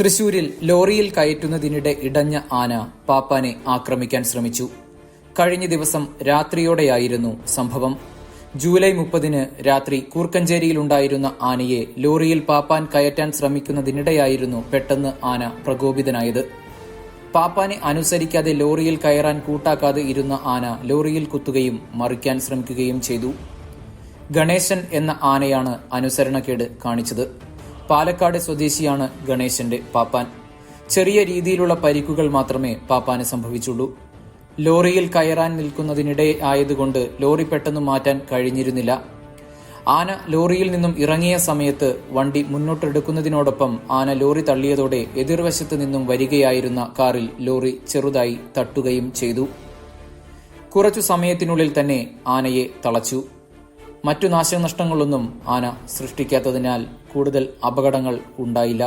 തൃശൂരിൽ ലോറിയിൽ കയറ്റുന്നതിനിടെ ഇടഞ്ഞ ആന പാപ്പാനെ ആക്രമിക്കാൻ ശ്രമിച്ചു. കഴിഞ്ഞ ദിവസം രാത്രിയോടെയായിരുന്നു സംഭവം. ജൂലൈ മുപ്പതിന് രാത്രി കൂർക്കഞ്ചേരിയിലുണ്ടായിരുന്ന ആനയെ ലോറിയിൽ പാപ്പാൻ കയറ്റാൻ ശ്രമിക്കുന്നതിനിടെയായിരുന്നു പെട്ടെന്ന് ആന പ്രകോപിതനായത്. പാപ്പാനെ അനുസരിക്കാതെ ലോറിയിൽ കയറാൻ കൂട്ടാക്കാതെ ഇരുന്ന ആന ലോറിയിൽ കുത്തുകയും മറിക്കാൻ ശ്രമിക്കുകയും ചെയ്തു. ഗണേശൻ എന്ന ആനയാണ് അനുസരണക്കേട് കാണിച്ചത്. പാലക്കാട് സ്വദേശിയാണ് ഗണേശന്റെ പാപ്പാൻ. ചെറിയ രീതിയിലുള്ള പരിക്കുകൾ മാത്രമേ പാപ്പാന് സംഭവിച്ചുള്ളൂ. ലോറിയിൽ കയറാൻ നിൽക്കുന്നതിനിടെ ആയതുകൊണ്ട് ലോറി പെട്ടെന്ന് മാറ്റാൻ കഴിഞ്ഞിരുന്നില്ല. ആന ലോറിയിൽ നിന്നും ഇറങ്ങിയ സമയത്ത് വണ്ടി മുന്നോട്ടെടുക്കുന്നതിനോടൊപ്പം ആന ലോറി തള്ളിയതോടെ എതിർവശത്ത് നിന്നും വരികയായിരുന്ന കാറിൽ ലോറി ചെറുതായി തട്ടുകയും ചെയ്തു. കുറച്ചു സമയത്തിനുള്ളിൽ തന്നെ ആനയെ തളച്ചു. മറ്റു നാശനഷ്ടങ്ങളൊന്നും ആന സൃഷ്ടിക്കാത്തതിനാൽ കൂടുതൽ അപകടങ്ങൾ ഉണ്ടായില്ല.